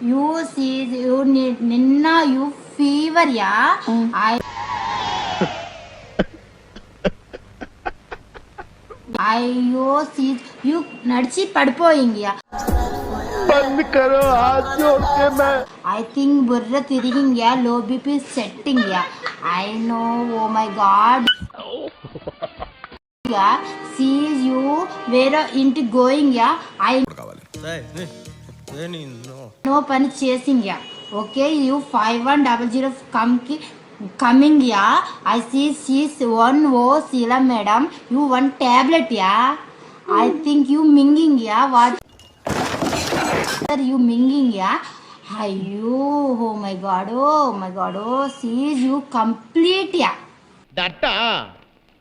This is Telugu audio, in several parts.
You see, you need Ninna, you fever, yeah? I. అయ్యో సీ యూ నడిచి పడిపోయింగ్యా ఐ థింక్ బుర్ర తిరిగింగ్యా low BP సెట్టింగ్యా I know oh my god. Sees you వేరే ఇంటి గోయింగ్ యా. ఐ నో పని chasing yeah. Okay you five one double zero కమ్కి coming yeah. I see sees one oh Sheela madam. You one tablet yeah. I think you మింగింగ్ yeah. What? You మింగింగ్ యా. అయ్యో ఓ my god oh my god oh sees you complete yeah. దట్ట?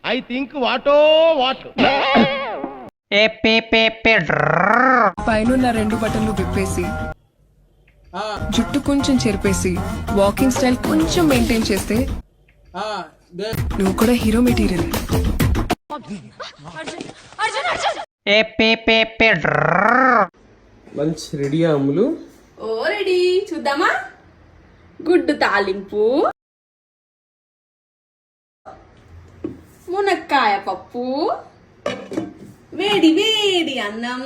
ఐ థింక్ వాటో వాట్? పైనున్న రెండు బటన్లు విప్పేసి జుట్టు కొంచెం చెరిపేసి వాకింగ్ స్టైల్ కొంచెం మెయింటైన్ చేస్తే నువ్వు కూడా హీరో మెటీరియల్ లంచ్ రెడీ అమ్ములు? Oh ready. చూద్దామా? గుడ్డు తాలింపు. మునక్కాయ పప్పు. వేడి వేడి అన్నం.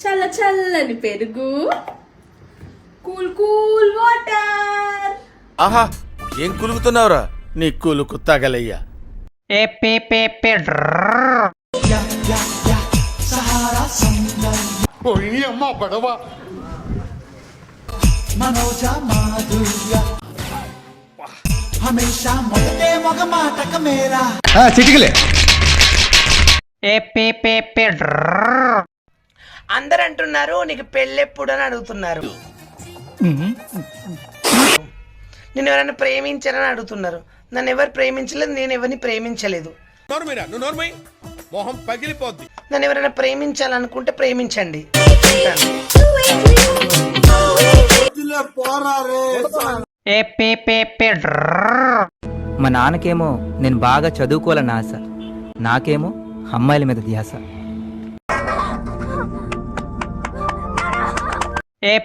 చల్ల చల్లని పెరుగు. Cool cool water. ఆహా ఏం కులుకుతున్నావురా? నీ కులుకు తగలయ్యా. చిటికలే అందరు అంటున్నారు నీకు పెళ్ళెప్పుడు అని అడుగుతున్నారు. నేను ఎవరైనా ప్రేమించారని అడుగుతున్నారు. నన్ను ఎవరు ప్రేమించలేదు నేను ఎవరిని ప్రేమించలేదు. మొహం పగిలిపోద్ది. నన్ను ఎవరైనా ప్రేమించాలనుకుంటే ప్రేమించండి. మా నాన్నకేమో నేను బాగా చదువుకోవాలని ఆశ. నాకేమో అమ్మాయిల మీద ధ్యాస. ఏ